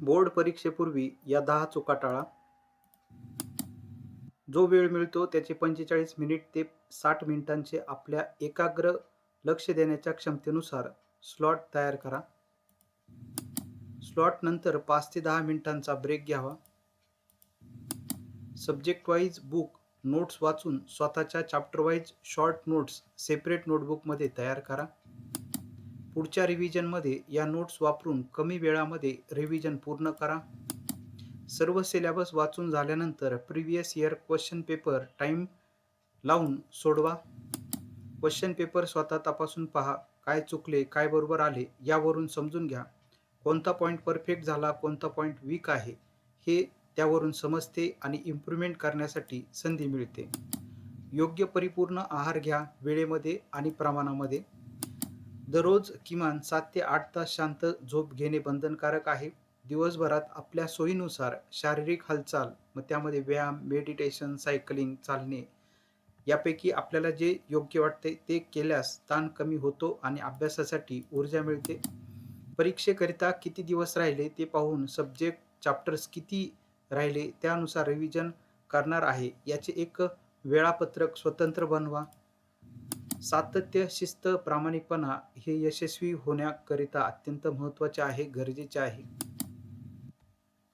Board परीक्षेपूर्वी या दहा चुका टाळा. जो वेळ मिळतो त्याचे पंचेचाळीस मिनिट ते साठ मिनिटांचे आपल्या एकाग्र लक्ष देण्याच्या क्षमतेनुसार स्लॉट तयार करा. स्लॉट नंतर पाच ते दहा मिनिटांचा ब्रेक घ्यावा. सब्जेक्ट वाईज बुक नोट्स वाचून स्वतःच्या chapter wise short notes separate नोटबुकमध्ये तयार करा. पुढच्या रिव्हिजनमध्ये या नोट्स वापरून कमी वेळामध्ये रिव्हिजन पूर्ण करा. सर्व सिलेबस वाचून झाल्यानंतर previous year question paper time लावून सोडवा. क्वेश्चन पेपर स्वतः तपासून पहा काय चुकले काय बरोबर आले यावरून समजून घ्या. कोणता पॉईंट परफेक्ट झाला कोणता पॉईंट वीक आहे हे त्यावरून समजते आणि इम्प्रूव्हमेंट करण्यासाठी संधी मिळते. योग्य परिपूर्ण आहार घ्या वेळेमध्ये आणि प्रमाणामध्ये. दररोज किमान सात ते आठ तास शांत झोप घेणे बंधनकारक आहे. दिवसभरात आपल्या सोयीनुसार शारीरिक हालचाल मग त्यामध्ये व्यायाम मेडिटेशन सायकलिंग चालणे यापैकी आपल्याला जे योग्य वाटते ते केल्यास ताण कमी होतो आणि अभ्यासासाठी ऊर्जा मिळते. परीक्षेकरिता किती दिवस राहिले ते पाहून सब्जेक्ट चॅप्टर्स किती राहिले त्यानुसार रिव्हिजन करणार आहे याचे एक वेळापत्रक स्वतंत्र बनवा. सातत्य शिस्त प्रामाणिकपणा हे यशस्वी होण्याकरिता अत्यंत महत्त्वाचे आहे गरजेचे आहे.